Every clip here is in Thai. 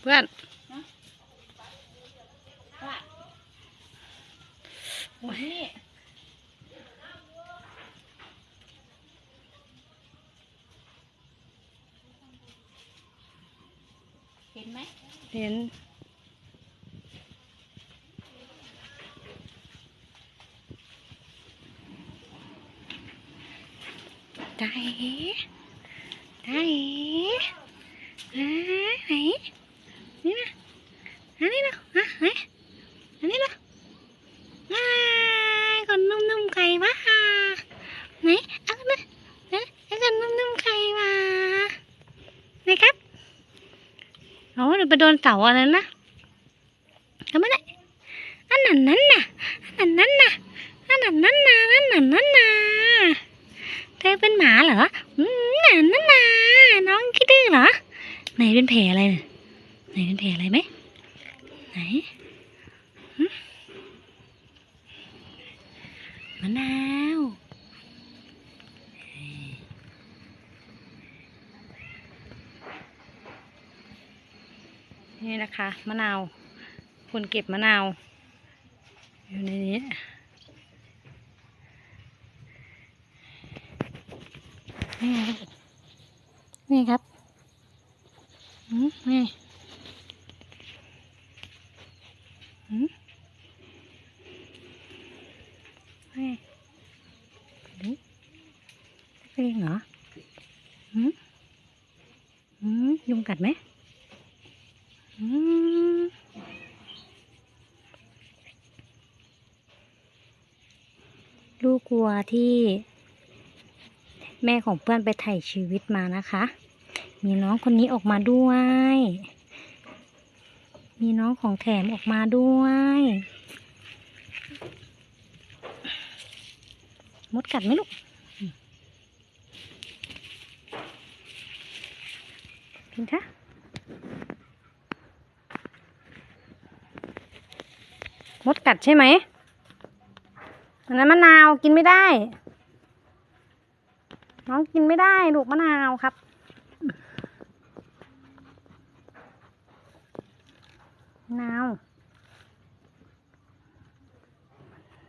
เพื่อนโอ้ยเห็นไหมเห็นใจ ได้ไหนไหนนี่นะอันนี้นะฮะไหนอันนี้นะว้ายคนนุ่มๆไก่มาไหนเอากันนะเอ๊ะไอ้คนนุ่มๆไก่มาไหนครับโอ้เดี๋ยวไปโดนเสาอะไรนะทำไม่ได้อันนั้นนั่นน่ะอันนั้นน่ะอันนั้นนั่นน่ะอันนั้นนั่นน่ะเธอเป็นหมาเหรออืมนั่นนั่นน่ะน้องคิดดื้อเหรอ ไหน เป็นแผลอะไรน่ะไหนเป็นแผลอะไรไหมไหนมะนาวนี่นะคะมะนาวคนเก็บมะนาว อยู่ในนี้นี่ครับ นี่นี่อืมนี่นี่เป็นเหรออืมอืมยุงกัดไหมอืมลูกวัวที่แม่ของเพื่อนไปถ่ายชีวิตมานะคะ มีน้องคนนี้ออกมาด้วย มีน้องของแถมออกมาด้วย มดกัดไหมลูกกินคะมดกัดใช่ไหมอันนั้นมะนาวกินไม่ได้ น้องกินไม่ได้ลูกมะนาวครับ มะนาว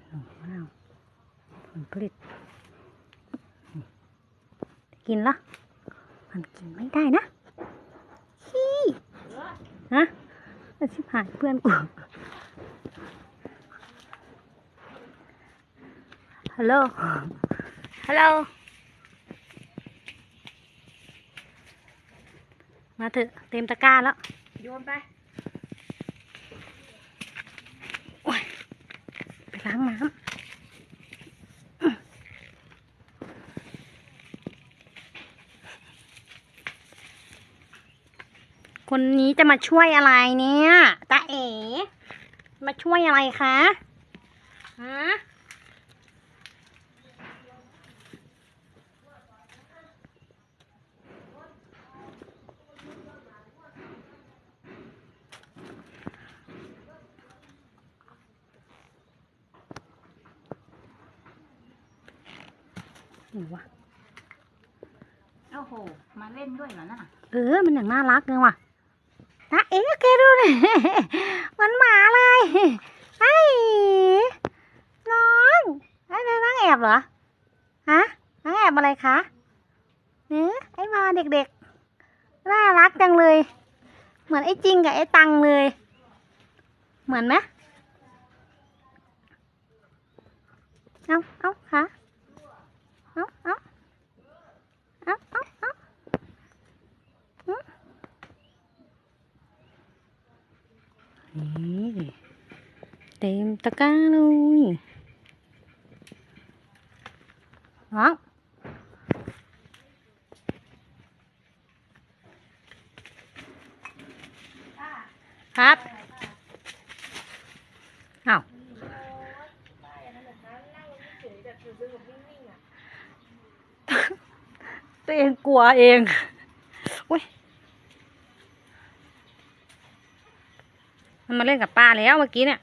โอ้มะนาว ผลผลิต กินละมันกินไม่ได้นะขี้ฮะแล้วชิบหายเพื่อนกูฮัลโหล ฮัลโหล มาเถอะเต็มตะกร้าแล้ว โยนไปโอ้ยไปล้างน้ำ คนนี้จะมาช่วยอะไรเนี่ยตาเอ๋มาช่วยอะไรคะฮะหนูวะโอ้โห มาเล่นด้วยเหรอน่ะ เออ มันอย่างน่ารักเลยว่ะ ตาเอ๋แกดูเลยมันหมาเลยไอ้น้องไอ้เธอนั่งแอบเหรอฮะนั่งแอบอะไรคะเนื้อไอ้มาเด็กๆน่ารักจังเลย เหมือนไอ้จริงกับไอ้ตังเลย เหมือนไหมเอาเอาค่ะเอาเอาเอาเอา เอานี่เต็มตะกร้าเลยน้องครับอ้าวตัวเองกลัวเอง อุ้ย มันมาเล่นกับป้าแล้วเมื่อกี้เนี่ย